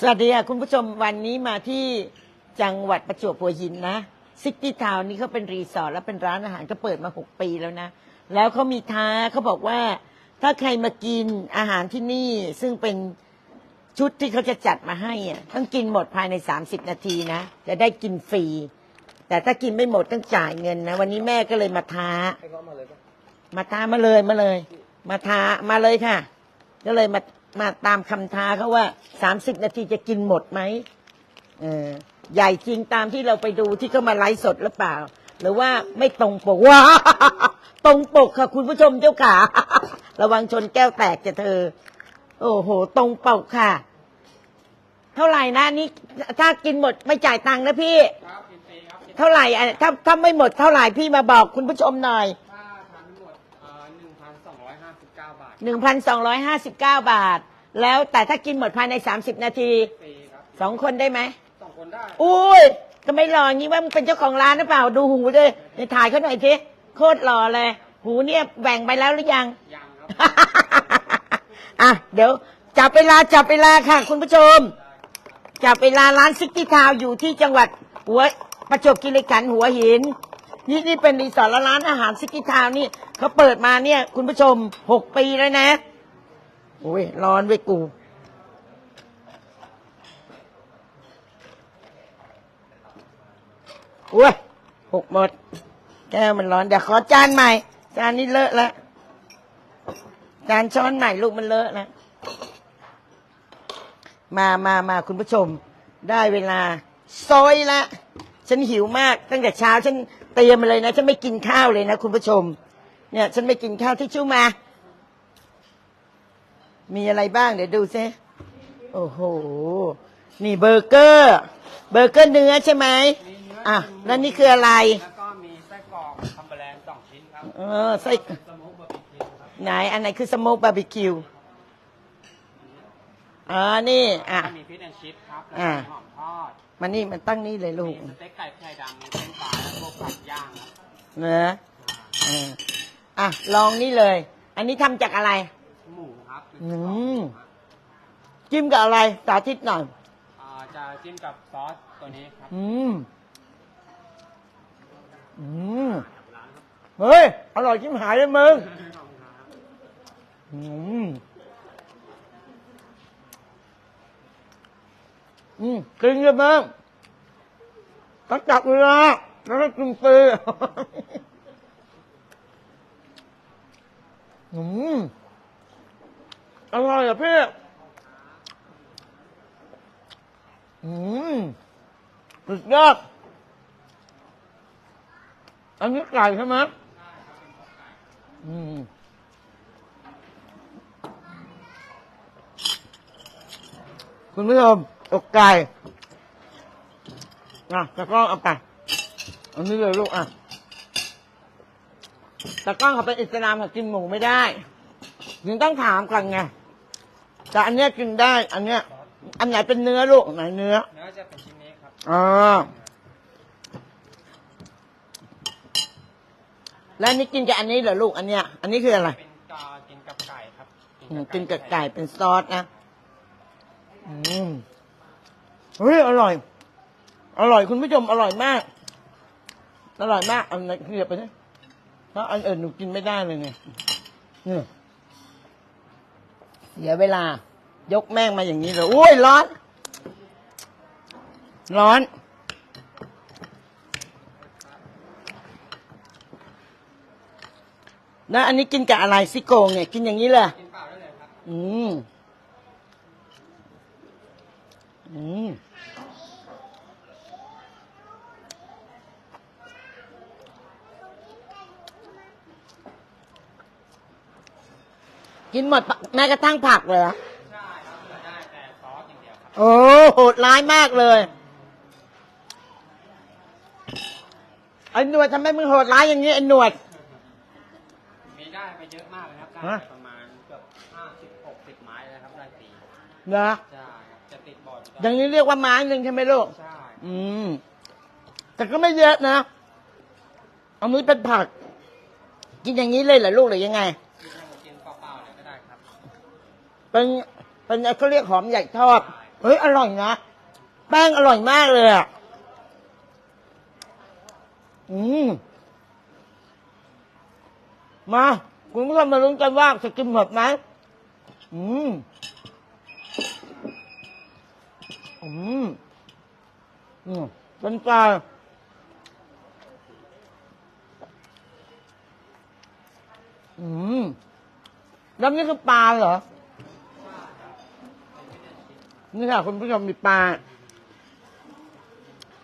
สวัสดีค่ะคุณผู้ชมวันนี้มาที่จังหวัดประจวบหัวหินนะซิตี้ทาวนี่เขาเป็นรีสอร์ทแล้วเป็นร้านอาหารก็เปิดมาหกปีแล้วนะ แล้วเขามีท้าเขาบอกว่า ถ้าใครมากินอาหารที่นี่ซึ่งเป็นชุดที่เขาจะจัดมาให้อะต้องกินหมดภายใน 30 นาทีนะ จะได้กินฟรี แต่ถ้ากินไม่หมดต้องจ่ายเงินนะ วันนี้แม่ก็เลยมาท้า ให้เขามาเลยปะมาท้ามาเลยมาเลย มาท้ามาเลยค่ะ ก็เลยมา มาตามคำท้าเขาว่าสามสิบนาทีจะกินหมดไหมเออใหญ่จริงตามที่เราไปดูที่เขามาไลฟ์สดหรือเปล่า หรือว่าไม่ตรงปกว้าตรงปกค่ะคุณผู้ชมเจ้าขาระวังชนแก้วแตกจะเธอ โอ้โห ตรงปกค่ะ เท่าไหร่นะนี่ถ้ากินหมดไม่จ่ายตังค์นะพี่ครับกินฟรีครับกินเท่าไหร่อะถ้าถ้าไม่หมดเท่าไหร่พี่มาบอกคุณผู้ชมหน่อย 1,259 บาท แล้วแต่ถ้ากินหมดภายใน 30 นาทีปีครับสองคนได้ไหม สองคนได้ อุ้ยก็ไมหล่ออย่างงี้ว่ามึงเป็นเจ้าของร้านหรือเปล่าดูหูด้วยในถ่ายเขาหน่อยทีโคตรหล่อเลย หูเนี่ยแบ่งไปแล้วหรือยัง ยังครับ อะ เดี๋ยว จับเวลาจับเวลาค่ะ คุณผู้ชม จับเวลาร้านซิกตี้ทาวอยู่ที่จังหวัดหัวประจวบคีรีขันธ์หัวหิน นี่นี่เป็นรีสอร์ทและร้านอาหารซิกตี้ทาวนี่ เขาเปิดมาเนี่ย คุณผู้ชมหกปีแล้วนะโอ้ยร้อนเว้กูอุ้ยหกหมด แก้วมันร้อนเดี๋ยวขอจานใหม่ จานนี้เลอะแล้วจานช้อนใหม่ลูกมันเลอะแล้วมามามาคุณผู้ชม ได้เวลาซอยละ ฉันหิวมาก ตั้งแต่เช้าฉันเตรียมมาเลยนะ ฉันไม่กินข้าวเลยนะคุณผู้ชม เนี่ยฉันไม่กินข้าวที่ชู่มา มีอะไรบ้างเดี๋ยวดูซิโอ้โห นี่เบอร์เกอร์ เบอร์เกอร์เนื้อใช่ไหมมีเนื้ออะหนึ่งแล้วนี่คืออะไร แล้วก็มีไส้กรอกคัมเบอร์แลนด์สองชิ้นครับเออไส้สโมุกบาร์บีคิวครับไหนอันไหนคือสโมกบาร์บีคิวอ๋อนี่อะแล้วมีฟิชแอนชิพครับแล้วอ่าก็มีหอมทอดมานี่มันตั้งนี่เลยลูมีกสเต็กไก่ไข่ดำมีเส้นปลาและพวกผักย่างครับเนื้อเออ อะลองนี่เลย อันนี้ทำจากอะไร หมูครับอืมจิ้มกับอะไรสาธิตหน่อยอ่าจะจิ้มกับซอสตัวนี้ครับ อืมอืมเฮ้ยอร่อยจิ้มหายเลยมึงอืมอืมกินเลยมึงต้องจับเวลาแล้วก็กินฟรี อืมอร่อยอะพี่ อืมสุดยอดอันนี้ไก่ใช่ไหมอืมคุณผู้ชมอกไก่อะตะกร้องเอาไป อันนี้เลยลูกอะ ตะกร้องเขาเป็นอิสลามเขากินหมูไม่ได้ยังต้องถามกันไงแต่อันเนี้ยกินได้ อันเนี้ย อันไหนเป็นเนื้อลูกไหนเนื้อเนื้อจะเป็นชิ้นนี้ครับอ๋อแล้วอันนี่กินกับอันนี้เหรอลูกอันเนี้ย อันนี้คืออะไร เป็นกากินกับไก่ครับอืมกินกับไก่เป็นซอสนะ อืมเฮ้ยอร่อย อร่อยคุณผู้ชมอร่อยมาก อร่อยมากอันไหนเรียบไปเนี่ย เพราะอันอื่นหนูกินไม่ได้เลยเนี่ยนี่เสียเวลา ยกแม่งมาอย่างนี้เลยโอ้ยร้อน ร้อน แล้วอันนี้กินกับอะไรซิโกงเนี่ย กินอย่างนี้เลยกินเปล่าได้เลยครับอืมอืม กินหมดปะแม้กระทั่งผักเลยเหรอใช่ครับเหลือได้แต่ซอสอย่างเดียวครับโอ้โหดร้ายมากเลยไอ้หนวดทำไมมึงโหดร้ายอย่างนี้ไอ้หนวด มีได้ไปเยอะมากเลยครับได้ฮะไปประมาณเกือบห้าสิบหกสิบไม้เลยครับได้ตีนะใช่ครับจะติดบอร์ดอย่างนี้เรียกว่าไม้หนึ่งใช่ไหมลูก ใช่อืม แต่ก็ไม่เยอะนะ เอามือเป็นผัก กินอย่างนี้เลยเหรอลูกหรือยังไงกินให้กิน เปล่าๆเลยก็ได้ครับเป็นเป็นเขาเรียกหอมใหญ่ทอดเฮ้ยอร่อยนะแป้งอร่อยมากเลยอะอืมมาคุณผู้ชมมาลุ้นกันว่าจะกินหมดไหมอืมอืมอืมเป็นปลาอืมแล้วนี่คือปลาเหรอ นี่ค่ะคุณผู้ชมมีปลา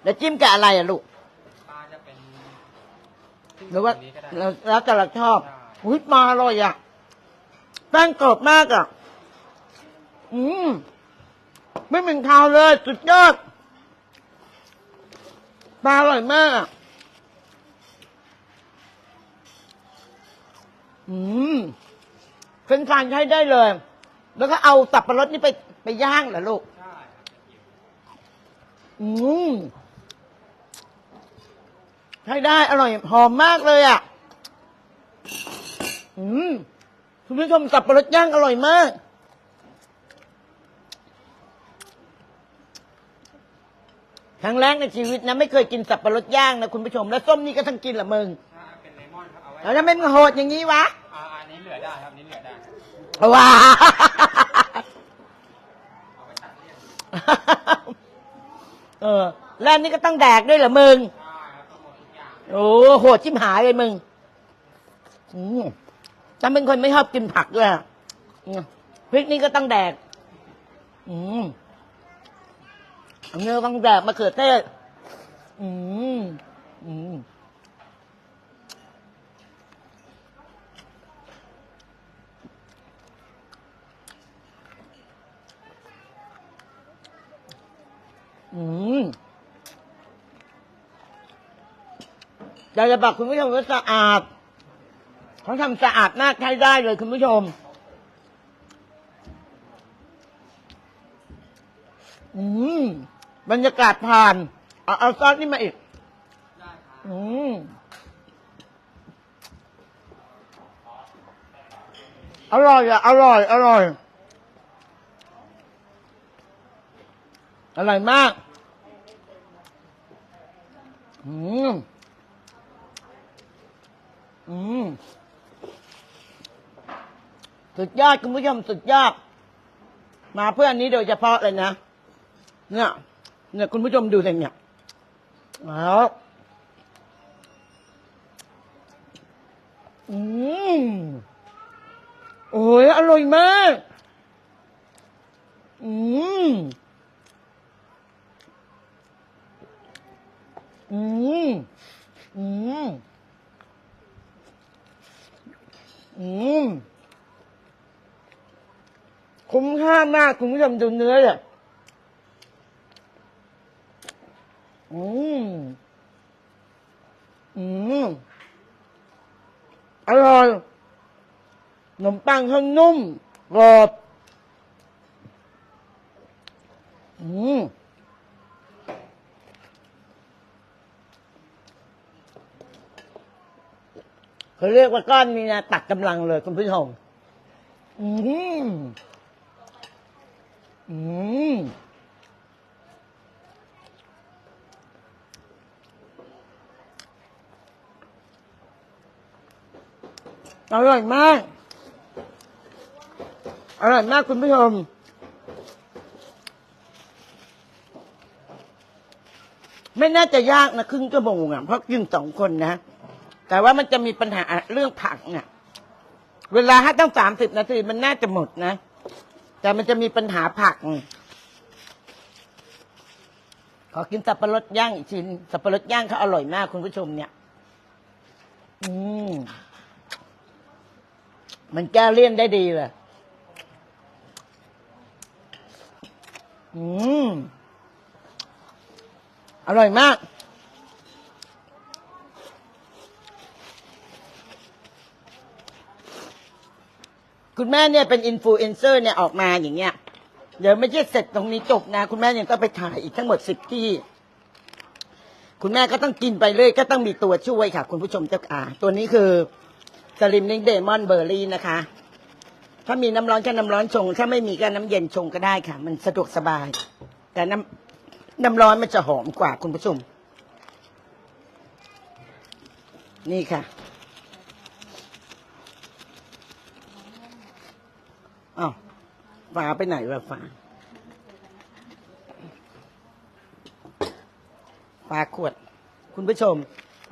แล้วจิ้มกับอะไรอะลูก ปลาจะเป็นหรือว่านี้ก็ได้แล้วแล้วแต่เราชอบได้อุ้ยปลาอร่อยอะแป้งกรอบมากอะ อืม ไม่เป็นคาวเลย สุดยอดปลาอร่อยมากอะอืมเป็นการใช้ได้เลย แล้วก็เอาสับปะรดนี่ไป ไปย่างเหรอลูก ใช่ครับอืมใช้ได้อร่อยหอมมากเลยอะ อืมคุณผู้ชมสับปะรดย่างอร่อยมาก ครั้งแรกในชีวิตนะไม่เคยกินสับปะรดย่างนะคุณผู้ชม แล้วส้มนี่ก็ทั้งกินเหรอมึงถ้าเป็นเลมอนครับเอาไว้แล้วทำไมมันโหดอย่างนี้วะ อ่าอันนี้เหลือได้ครับอันนี้เหลือได้ ว้าเอาไปตัด เลี่ยนเออ แล้วอันนี้ก็ต้องแดกด้วยเหรอมึงใช่ครับทั้งหมดทุกอย่างโอ้โหดชิมหายเลยมึงอืมฉันเป็นคนไม่ชอบกินผักด้วยอะอืมพริกนี่ก็ต้องแดก อืมอันนี้ก็ต้องแดกมะเขือเทศอืมอืม อืม อยากจะบอกคุณผู้ชมว่าสะอาดเขาทำสะอาดมากใช้ได้เลยคุณผู้ชม อืมบรรยากาศผ่านเอาเอาซอสนี่มาอีกอืมอร่อยอะอร่อย อร่อยอร่อยมาก อืม อืมสุดยอดคุณผู้ชมสุดยอด มาเพื่ออันนี้โดยเฉพาะเลยนะเนี่ยเนี่ยคุณผู้ชมดูเลยเนี่ยแล้วอืมโอ้ยอร่อยมาก อืม อืม อืม อืมคุ้มค่ามากคุณผู้ชมดูเนื้อเนี่ยอืม อืม อร่อยขนมปังข้างนุ่มกรอบอืม เขาเรียกว่าก้อนนี้นะตัดกำลังเลยคุณผู้ชมอืมอืมอร่อยมาก อร่อยมากคุณผู้ชม ไม่น่าจะยากนะ ครึ่งชั่วโมงอะเพราะกินสองคนนะ แต่ว่ามันจะมีปัญหาเรื่องผักเนี่ยเวลาให้ตั้งสามสิบนาทีมันน่าจะหมดนะ แต่มันจะมีปัญหาผัก ขอกินสับปะรดย่างอีกชิ้น สับปะรดย่างเขาอร่อยมากคุณผู้ชมเนี่ย อืมมันแก้เลี่ยนได้ดีเลยอืม อร่อยมาก คุณแม่เนี่ยเป็นอินฟลูเอนเซอร์เนี่ยออกมาอย่างเงี้ย เดี๋ยวไม่ใช่เสร็จตรงนี้จบนะ คุณแม่ยังต้องไปถ่ายอีกทั้งหมดสิบที่ คุณแม่ก็ต้องกินไปเรื่อยก็ต้องมีตัวช่วยค่ะ คุณผู้ชมเจ้าอาตัวนี้คือสลิมนิงเดมอนเบอร์รี่นะคะ ถ้ามีน้ำร้อนก็น้ำร้อนชง ถ้าไม่มีก็น้ำเย็นชงก็ได้ค่ะ มันสะดวกสบาย แต่น้ำน้ำร้อนมันจะหอมกว่าคุณผู้ชม นี่ค่ะ อ้าวฝาไปไหนวะฝาฝาขวด คุณผู้ชม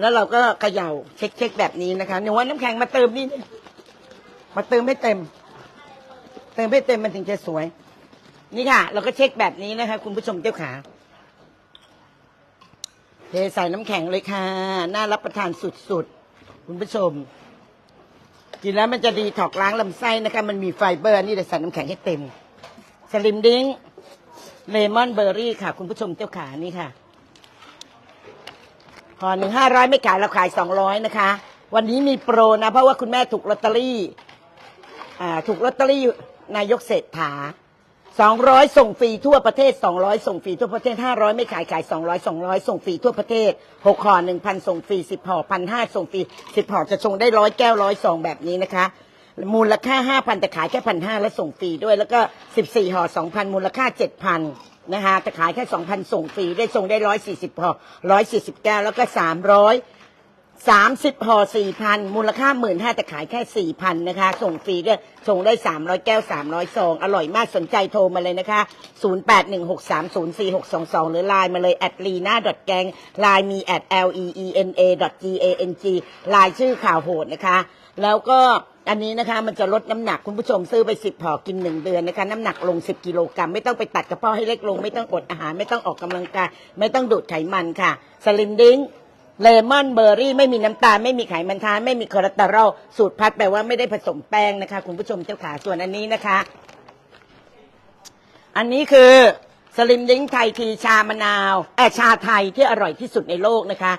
แล้วเราก็เขย่าเช็คเช็คๆแบบนี้นะคะหนูว่าน้ำแข็งมาเติมนี่นมาเติมให้เต็ม เติมให้เต็มมันถึงจะสวย นี่ค่ะ เราก็เช็คแบบนี้นะคะ คุณผู้ชมเจ้าขาเทใส่น้ำแข็งเลยค่ะ น่ารับประทานสุดๆ คุณผู้ชม กินแล้วมันจะดีถอกล้างลำไส้นะคะ มันมีไฟเบอร์นี่เลยใส่น้ำแข็งให้เต็ม สลิมดิ้งเลมอนเบอร์รี่ค่ะ คุณผู้ชมเจ้าขานี่ค่ะห่อหนึ่งห้าร้อยไม่ขายเราขายสองร้อยนะคะ วันนี้มีโปรนะ เพราะว่าคุณแม่ถูกลอตเตอรี่ อ่า ถูกลอตเตอรี่นายกเศรษฐา 200 ส่งฟรีทั่วประเทศ 200 ส่งฟรีทั่วประเทศ 500 ไม่ขายขาย 200 200 ส่งฟรีทั่วประเทศ6ห่อ1,000 ส่งฟรี 10ห่อ1,500 ส่งฟรี 10ห่อจะส่งได้ร้อยแก้วร้อยซองแบบนี้นะคะ มูลค่า 5,000 แต่ขายแค่ 1,500 และส่งฟรีด้วย แล้วก็ 14ห่อ2,000 มูลค่า 7,000 นะคะแต่ขายแค่ 2,000 ส่งฟรีได้ส่งได้ 140ห่อ140แก้วแล้วก็ 300 สามสิบห่อสี่พันมูลค่าหมื่นห้าแต่ขายแค่สี่พันนะคะ ส่งฟรีด้วยส่งได้สามร้อยแก้วสามร้อยซอง อร่อยมากสนใจโทรมาเลยนะคะศูนย์แปดหนึ่งหกสามศูนย์สี่หกสองสองหรือไลน์มาเลยแอดลีน่าดอทแกงไลน์มีแอด l e e n a dot g a n g ไลน์ชื่อข่าวโหดนะคะ แล้วก็อันนี้นะคะมันจะลดน้ำหนักคุณผู้ชมซื้อไปสิบห่อกินหนึ่งเดือนนะคะน้ำหนักลงสิบกิโลกรัมไม่ต้องไปตัดกระเพาะให้เล็กลง ไม่ต้องอดอาหาร ไม่ต้องออกกำลังกายไม่ต้องดูดไขมันค่ะสลิมดิ้ง เลมอนเบอร์รี่ไม่มีน้ำตาลไม่มีไขมันทานไม่มีคอเลสเตอรอลสูตรพัดแปลว่าไม่ได้ผสมแป้งนะคะ คุณผู้ชมเจ้าขาส่วนอันนี้นะคะ อันนี้คือสลิมดิ้งไทยทีชามะนาวแอชาไทยที่อร่อยที่สุดในโลกนะคะ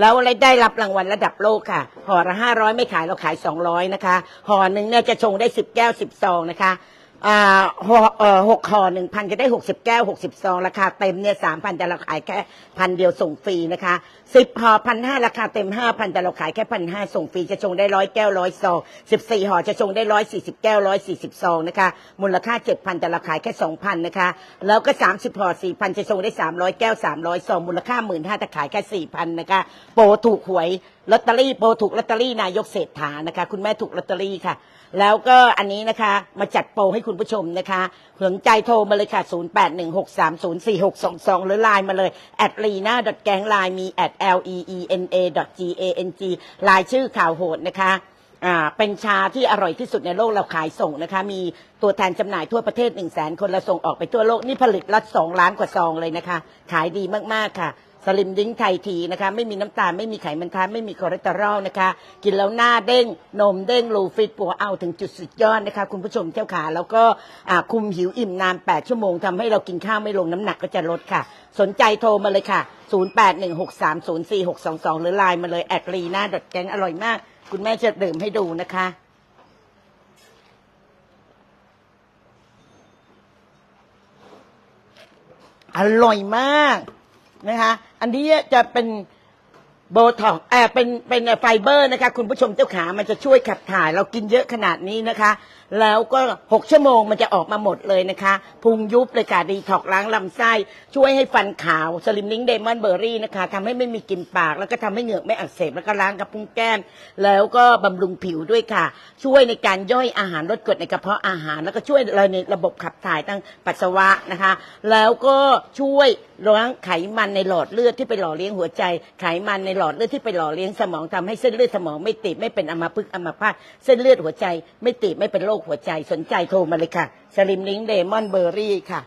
แล้วอะไรได้รับรางวัลระดับโลกค่ะห่อละห้าร้อยไม่ขายเราขายสองร้อยนะคะห่อหนึ่งเนี่ยจะชงได้สิบแก้วสิบซองนะคะ อ่าห่อเอ่อหกห่อหนึ่งพันจะได้หกสิบแก้วหกสิบซองราคาเต็มเนี่ยสามพันแต่เราขายแค่พันเดียวส่งฟรีนะคะสิบห่อพันห้าราคาเต็มห้าพันแต่เราขายแค่พันห้าส่งฟรีจะชงได้ร้อยแก้วร้อยซองสิบสี่ห่อจะชงได้ร้อยสี่สิบแก้วร้อยสี่สิบซองนะคะมูลค่าเจ็ดพันแต่เราขายแค่สองพันนะคะแล้วก็สามสิบห่อสี่พันจะชงได้สามร้อยแก้วสามร้อยซองมูลค่าหมื่นห้าแต่ขายแค่สี่พันนะคะโปรถูกหวยลอตเตอรี่โปรถูกลอตเตอรี่นายกเศรษฐานะคะคุณแม่ถูกลอตเตอรี่ค่ะ แล้วก็อันนี้นะคะมาจัดโปรให้คุณผู้ชมนะคะสนใจโทรมาเลยค่ะ 0816304622 หรือไลน์มาเลย at lena g a n g ไลน์มี at l e e n a g a n g ไลน์ชื่อข่าวโหดนะคะอ่าเป็นชาที่อร่อยที่สุดในโลกเราขายส่งนะคะ มีตัวแทนจำหน่ายทั่วประเทศ 1 0 0 0 0แสนคนเราส่งออกไปทั่วโลก นี่ผลิตละ2ล้านกว่าซองเลยนะคะ ขายดีมาก ๆ ค่ะ สลิมดิ้งไทยทีนะคะไม่มีน้ำตาลไม่มีไขมันทานไม่มีคอเลสเตอรอลนะคะ กินแล้วหน้าเด้ง นมเด้งรูฟิตปัวเอาถึงจุดสุดยอดนะคะ คุณผู้ชมเจ้าขาแล้วก็อ่าคุมหิวอิ่มนาน 8 ชั่วโมงทำให้เรากินข้าวไม่ลงน้ำหนักก็จะลดค่ะ สนใจโทรมาเลยค่ะ 0816304622 หรือไลน์มาเลยแอดลีน่าดอทแกงอร่อยมาก คุณแม่จะดื่มให้ดูนะคะอร่อยมาก นะคะอันนี้จะเป็นโบท็อกเออเป็นเป็นไฟเบอร์นะคะ คุณผู้ชมเจ้าขามันจะช่วยขับถ่าย เรากินเยอะขนาดนี้นะคะ แล้วก็ 6 ชั่วโมงมันจะออกมาหมดเลยนะคะ พุงยุบเลยค่ะดีถอกล้างลำไส้ ช่วยให้ฟันขาวสลิมลิงเดมอนเบอร์รี่นะคะทำให้ไม่มีกลิ่นปาก แล้วก็ทำให้เหงือกไม่อักเสบแล้วก็ล้างกระพุ้งแก้ม แล้วก็บำรุงผิวด้วยค่ะ ช่วยในการย่อยอาหารลดกรดในกระเพาะอาหาร แล้วก็ช่วยในระบบขับถ่ายตั้งปัสสาวะนะคะ แล้วก็ช่วยล้างไขมันในหลอดเลือดที่ไปหล่อเลี้ยงหัวใจ ไขมันในหลอดเลือดที่ไปหล่อเลี้ยงสมองทำให้เส้นเลือดสมองไม่ตีบไม่เป็นอัมพฤกษ์อัมพาตเส้นเลือดหัวใจ ไม่ตีบไม่เป็นโรคหัวใจสนใจโทรมาเลยค่ะสลิมลิงเดมอนเบอร์รี่ค่ะ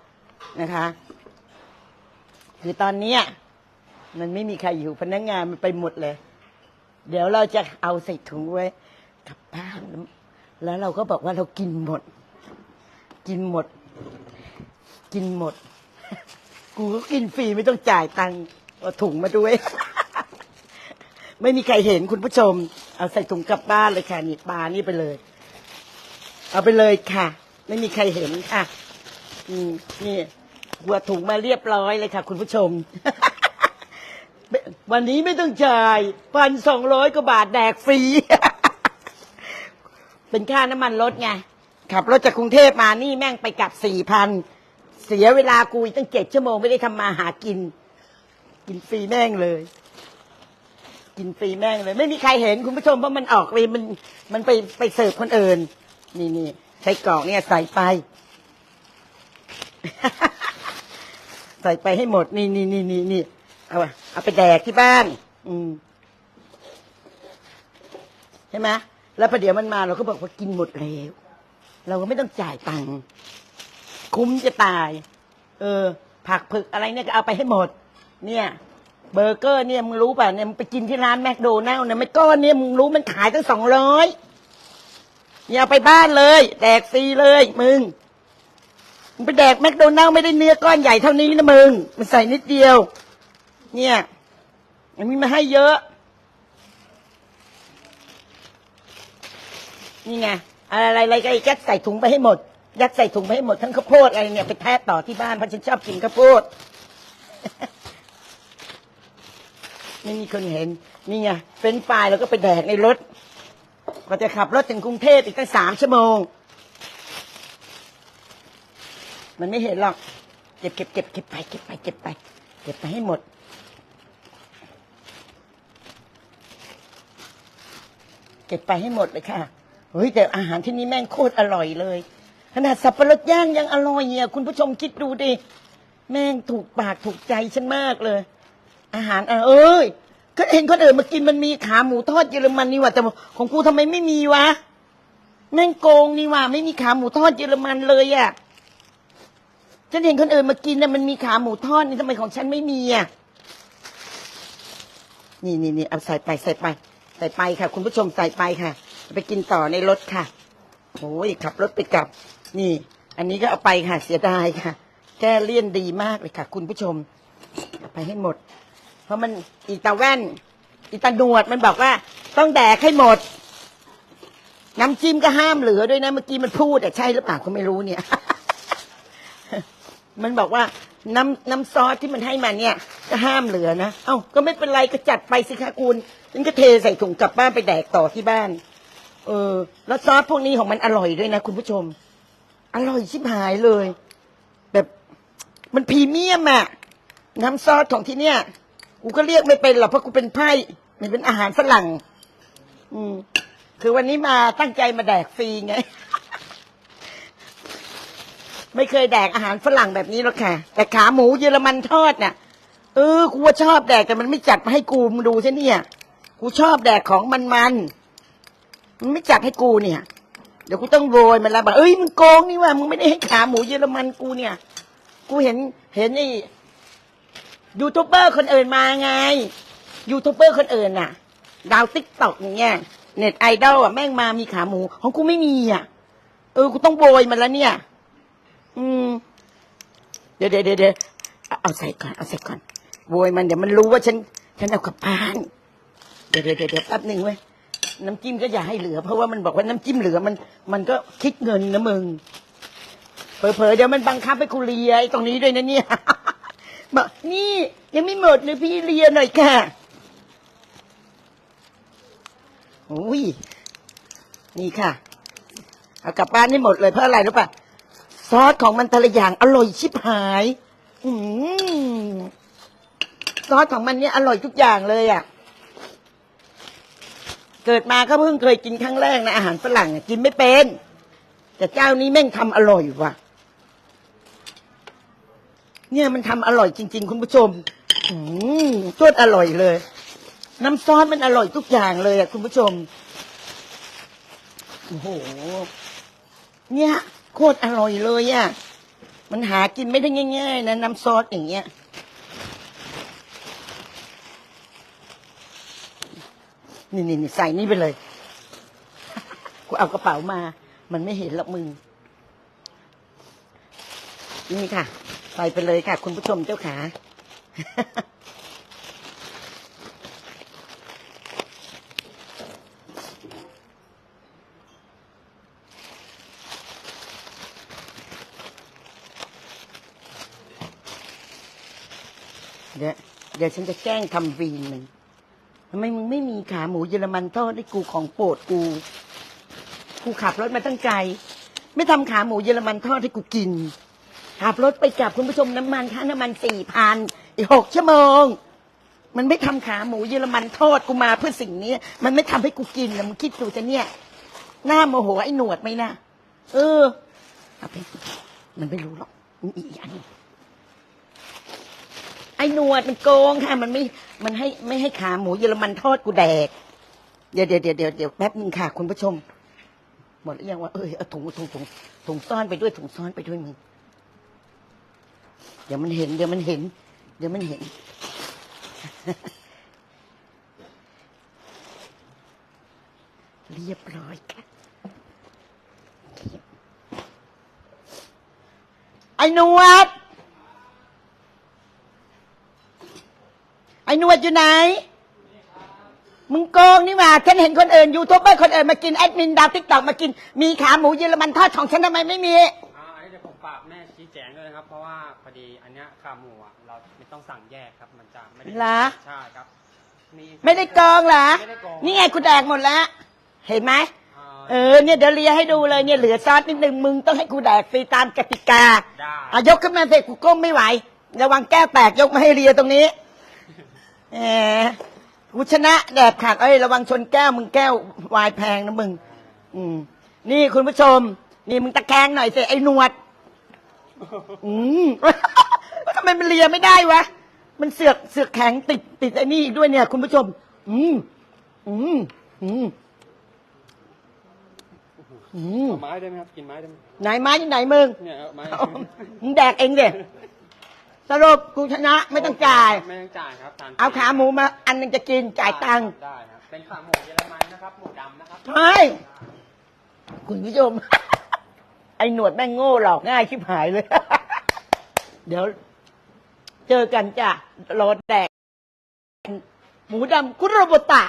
นะคะ คือตอนเนี้ยมันไม่มีใครอยู่พนักงานมันไปหมดเลย เดี๋ยวเราจะเอาใส่ถุงไว้กลับบ้านแล้วเราก็บอกว่าเรากินหมด กินหมด กินหมด กูก็กินฟรีไม่ต้องจ่ายตังค์เอาถุงมาด้วย ไม่มีใครเห็นคุณผู้ชม เอาใส่ถุงกลับบ้านเลยค่ะนี่ปลานี่ไปเลย เอาไปเลยค่ะ ไม่มีใครเห็นค่ะ อืมนี่หัวถุงมาเรียบร้อยเลยค่ะ คุณผู้ชม วันนี้ไม่ต้องจ่ายพันสองร้อยกว่าบาทแดกฟรี เป็นค่าน้ำมันรถไง ขับรถจากกรุงเทพมานี่แม่งไปกลับสี่พัน เสียเวลากูอีกตั้งเจ็ดชั่วโมงไม่ได้ทำมาหากิน กินฟรีแม่งเลย กินฟรีแม่งเลย ไม่มีใครเห็นคุณผู้ชมเพราะมันออกไปมันมันไปไปเสิร์ฟคนอื่น นี่นี่ใช้กรอกเนี่ยใส่ไป ใส่ไปให้หมด นี่นี่นี่นี่นี่เอาอะเอาไปแดกที่บ้าน อืมใช่ไหมแล้วพอเดี๋ยวมันมาเราก็บอกว่ากินหมดแล้วเราก็ไม่ต้องจ่ายตังค์คุ้มจะตาย เออ ผักผึกอะไรเนี่ยก็เอาไปให้หมด เนี่ย เบอร์เกอร์เนี่ยมึงรู้ป่ะเนี่ยมึงไปกินที่ร้านแมคโดนัลล์เนี่ยไม่ก้อนเนี่ยมึงรู้มันขายตั้งสองร้อย อย่าไปบ้านเลยแดกฟรีเลยมึงมึงไปแดกแมคโดนัลไม่ได้เนื้อก้อนใหญ่เท่านี้นะมึง มันใส่นิดเดียว เนี่ยมันมีมาให้เยอะ นี่ไงอะไรอะไรก็ยัดใส่ถุงไปให้หมด ยัดใส่ถุงไปให้หมดทั้งข้าวโพดอะไรเนี่ยไปแทะต่อที่บ้านเพราะฉันชอบกินข้าวโพดไม่มีคนเห็น นี่ไงเฟรนช์ฟรายแล้วก็ไปแดกในรถ ก็จะขับรถถึงกรุงเทพอีกตั้งสามชั่วโมง มันไม่เห็นหรอก เก็บเก็บเก็บเก็บไปเก็บไปเก็บไป เก็บไปให้หมด เก็บไปให้หมดเลยค่ะเฮ้ยแต่อาหารที่นี่แม่งโคตรอร่อยเลย ขนาดสับปะรดย่างยังอร่อยเนี่ยคุณผู้ชมคิดดูดิแม่งถูกปากถูกใจฉันมากเลย อาหารอะเอ้ย ก็เห็นคนอื่นมากินมันมีขาหมูทอดเยอรมันนี่หว่าแต่ของกูทำไมไม่มีวะแม่งโกงนี่หว่า ไม่มีขาหมูทอดเยอรมันเลยอะฉันเห็นคนอื่นมากินน่ะมันมีขาหมูทอดนี่ทำไมของฉันไม่มีอะนี่นี่นี่เอาใส่ไปใส่ไปใส่ไปค่ะ คุณผู้ชมใส่ไปค่ะ ไปกินต่อในรถค่ะโอ้ยขับรถไปกลับ นี่ อันนี้ก็เอาไปค่ะเสียดายค่ะ แก้เลี่ยนดีมากเลยค่ะ คุณผู้ชมเอาไปให้หมด เพราะมันอีตาแว่น อีตาหนวดมันบอกว่า ต้องแดกให้หมด น้ำจิ้มก็ห้ามเหลือด้วยนะเมื่อกี้มันพูดแต่ใช่หรือเปล่าก็ไม่รู้เนี่ย มันบอกว่าน้ำน้ำซอสที่มันให้มาเนี่ย ก็ห้ามเหลือนะเอ้าก็ไม่เป็นไรก็จัดไปสิคะคุณฉันก็เทใส่ถุงกลับบ้านไปแดกต่อที่บ้าน เออ แล้วซอสพวกนี้ของมันอร่อยด้วยนะคุณผู้ชม อร่อยชิบหายเลย แบบมันพรีเมียมอะน้ำซอสของที่เนี่ย กูก็เรียกไม่เป็นหรอกเพราะกูเป็นไพ่มันเป็นอาหารฝรั่ง อืม คือวันนี้มาตั้งใจมาแดกฟรีไง ไม่เคยแดกอาหารฝรั่งแบบนี้หรอกค่ะ แต่ขาหมูเยอรมันทอดน่ะ เออกูว่าชอบแดกแต่มันไม่จัดมาให้กูมึงดูใช่เนี่ย กูชอบแดกของมันมันๆมันไม่จัดให้กูเนี่ย เดี๋ยวกูต้องโวยมันแล้วบอกเอ้ยมึงโกงนี่ว่ามึงไม่ได้ให้ขาหมูเยอรมันกูเนี่ย กูเห็นเห็นไอ้ ยูทูบเบอร์คนอื่นมาไง ยูทูบเบอร์คนอื่นน่ะ ดาวติ๊กต็อกอย่างเงี้ยเน็ตไอดอลอะแม่งมามีขาหมู ของกูไม่มีอะ เออกูต้องโวยมันแล้วเนี่ย อืม เดี๋ยวเดี๋ยวเดี๋ยวเอาใส่ก่อน เอาใส่ก่อนโวยมันเดี๋ยวมันรู้ว่าฉัน ฉันเอากลับบ้าน เดี๋ยวเดี๋ยวเดี๋ยวแป๊บหนึ่งเว้ยน้ำจิ้มก็อย่าให้เหลือ เพราะว่ามันบอกว่าน้ำจิ้มเหลือมัน มันก็คิดเงินนะมึงเผลอๆเดี๋ยวมันบังคับให้กูเลียไอ้ตรงนี้ด้วยนะเนี่ย บอกนี่ยังไม่หมดเลยพี่เลียนหน่อยค่ะโอ้ยนี่ค่ะ เอากลับบ้านให้หมดเลยเพราะอะไรรู้ป่ะ ซอสของมันแต่ละอย่างอร่อยชิบหาย อืมซอสของมันเนี่ยอร่อยทุกอย่างเลยอะ เกิดมาก็เพิ่งเคยกินครั้งแรกนะอาหารฝรั่งกินไม่เป็น แต่เจ้านี้แม่งทำอร่อยว่ะ เนี่ยมันทำอร่อยจริง ๆ คุณผู้ชม อืมโคตรอร่อยเลย น้ำซอสมันอร่อยทุกอย่างเลยอะคุณผู้ชมโอ้โหเนี่ยโคตรอร่อยเลยอะมันหากินไม่ได้ง่าย ๆ นะ น้ำซอสอย่างเงี้ยนี่นี่นี่ใส่นี่ไปเลย กูเอากระเป๋ามา มันไม่เห็นหรอกมึง นี่ค่ะ ใส่ไปเลยค่ะ คุณผู้ชมเจ้าขาเดี๋ยวเดี๋ยวฉันจะแกล้งทำวีนมันทำไมมึงไม่มีขาหมูเยอรมันทอดให้กูของโปรดกู กูขับรถมาตั้งไกล ไม่ทำขาหมูเยอรมันทอดให้กูกิน ขับรถไปกลับคุณผู้ชมน้ำมันค่าน้ำมันสี่พันอีกหกชั่วโมง มันไม่ทำขาหมูเยอรมันทอดกูมาเพื่อสิ่งนี้ มันไม่ทำให้กูกินนะมึงคิดดูจะเนี่ย หน้าโมโหไอ้หนวดไหมนะเออเอาไปมันไม่รู้หรอกมันอีอันไอ้หนวดมันโกงค่ะ มันไม่มันให้ไม่ให้ขาหมูเยอรมันทอดกูแดก เดี๋ยวเดี๋ยวเดี๋ยวเดี๋ยวเดี๋ยวแป๊บนึงค่ะ คุณผู้ชมหมดหรือยังว่าเออเอาถุงถุงถุงถุงซ่อนไปด้วยถุงซ่อนไปด้วยมึง ดี๋ยวมันเห็น เดี๋ยวมันเห็น เดี๋ยวมันเห็น เรียบร้อยค่ะไอ้นวด ไอ้นวดอยู่ไหน มึงโกงนี่หว่า ฉันเห็นคนอื่นยูทูบเบอร์คนอื่นมากินแอดมินดาวติ๊กตอกมากิน มีขาหมูเยอรมันทอดของฉันทำไมไม่มี แม่ชี้แจงด้วยนะครับ เพราะว่าพอดีอันเนี้ยขาหมูอะเราไม่ต้องสั่งแยกครับมันจะไม่ได้เหรอ ใช่ครับมี ไม่ได้โกงเหรอ ไม่ได้โกงนี่ไงกูแดกหมดแล้ว เห็นไหมอ่าเออเนี่ยเดี๋ยวเลียให้ดูเลยเนี่ยเหลือซอสนิดนึงมึงต้องให้กูแดกฟรีตามกติกาได้อายกขึ้นมาเสร็จกูก้มไม่ไหว ระวังแก้วแตกยกมาให้เลียตรงนี้แหมกูชนะแดดขาดเอ้ยระวังชนแก้วมึงแก้ววายแพงนะมึง อืม นี่คุณผู้ชม นี่มึงตะแคงหน่อยสิไอ้หนวด อืม ทำไมมันเลียไม่ได้วะ มันเสือกเสือกแข็งติดติดไอ้นี่อีกด้วยเนี่ย คุณผู้ชม อืม อืม อืม อืม เอาไม้ได้ไหมครับ กินไม้ได้ไหมไหนไม้อยู่ไหนมึง เนี่ยเอาไม้เอามึงแดกเองเด็สรุปกูชนะไม่ต้องจ่าย ไม่ต้องจ่ายครับทนฟรีเอาขาหมูมาอันหนึงจะกินจ่ายตังค์ ได้ครับ เป็นขาหมูเยอรมันนะครับ หมูดำนะครับ ใช่คุณผู้ชม ไอ้หนวดแม่งโง่หลอกง่ายชิบหายเลย เดี๋ยว เจอกันจ้ะรอแดก หมูดำคุโรบตะ